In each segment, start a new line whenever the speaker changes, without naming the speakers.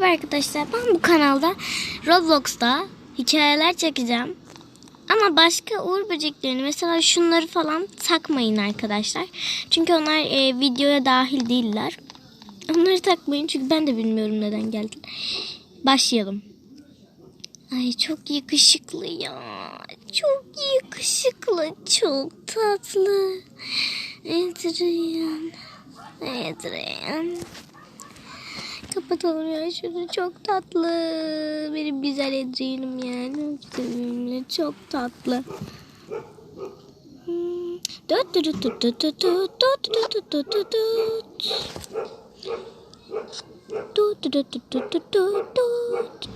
Merhaba arkadaşlar. Ben bu kanalda Roblox'ta hikayeler çekeceğim. Ama başka uğur böceklerini mesela şunları falan takmayın arkadaşlar. Çünkü onlar e, videoya dahil değiller. Onları takmayın çünkü ben de bilmiyorum neden geldim. Başlayalım. Ay çok yakışıklı ya. Çok yakışıklı. Çok tatlı. Adrian. Adrian. Kapatalım ya şunu çok tatlı. Benim güzel Adrian'ım yani. Sevimli çok tatlı. Hmm. Dut dut dut. Dut dut dut dut dut dut dut dut.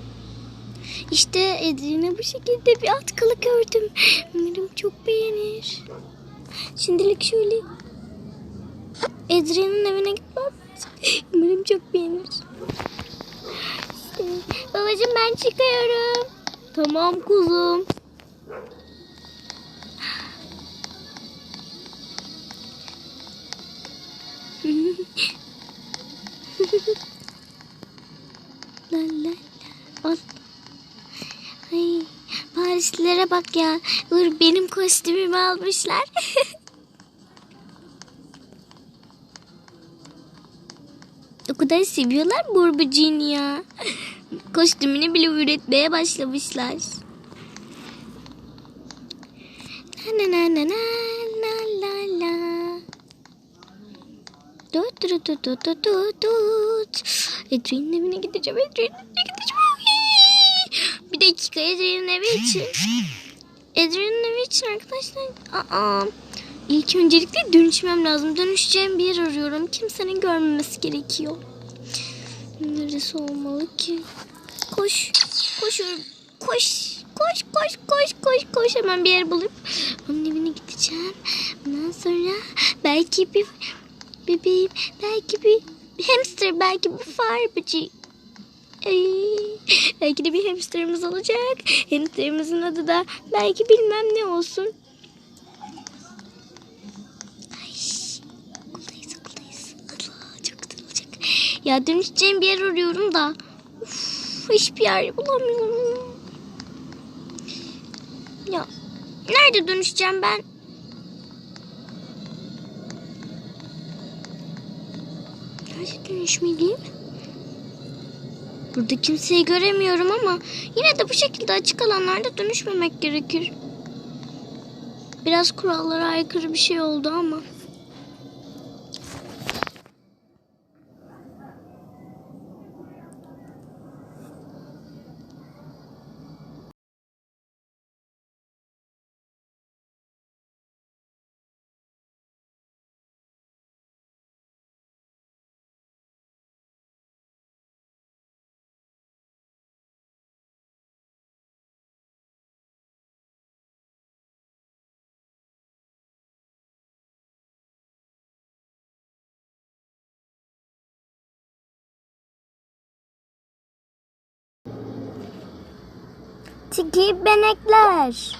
İşte Adrian'a bu şekilde bir atkılı gördüm. Umarım çok beğenir. Şimdilik şöyle Adrian'ın evine gitmem. Umarım çok beğenir. İşte, babacığım ben çıkıyorum. Tamam kuzum. la la la. Al. Ay, Parislilere bak ya. Ur benim kostümümü almışlar. o kadar seviyorlar Burbucin ya. Kostümünü bile üretmeye başlamışlar. Na na na na na la la. Tut tut tut tut tut tut tut. Edrin'in evine gideceğim. Edrin'in evine gideceğim. Bir dakika Edrin'in evi için. Edrin'in evi için arkadaşlar. Aa, İlk öncelikle dönüşmem lazım. Dönüşeceğim bir yer arıyorum. Kimsenin görmemesi gerekiyor. Neresi olmalı ki? Koş. Koşuyorum. Koş. Koş koş koş koş koş. Hemen bir yer bulup onun evine gideceğim. Ondan sonra belki bir bebeğim, belki bir hamster, belki bir fare böceği. Belki de bir hamsterımız olacak. Hamsterimizin adı da belki bilmem ne olsun. Ya dönüşeceğim bir yer arıyorum da. Uf, hiçbir yer bulamıyorum. Ya nerede dönüşeceğim ben? Nerede dönüşmeliyim? Burada kimseyi göremiyorum ama yine de bu şekilde açık alanlarda dönüşmemek gerekir. Biraz kurallara aykırı bir şey oldu ama. Tiki benekler.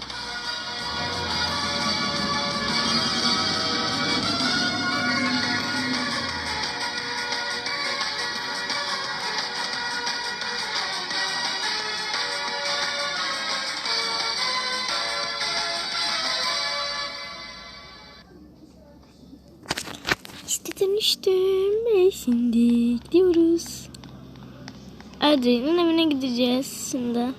İşte dönüştüm şimdi gidiyoruz. Adrian'ın evine gideceğiz şimdi.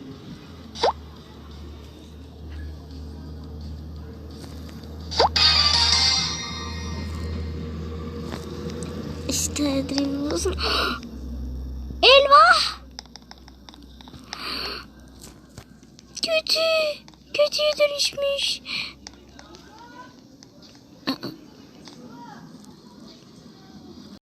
isterdim olsun. Elvah! Kötü. Kötüye dönüşmüş.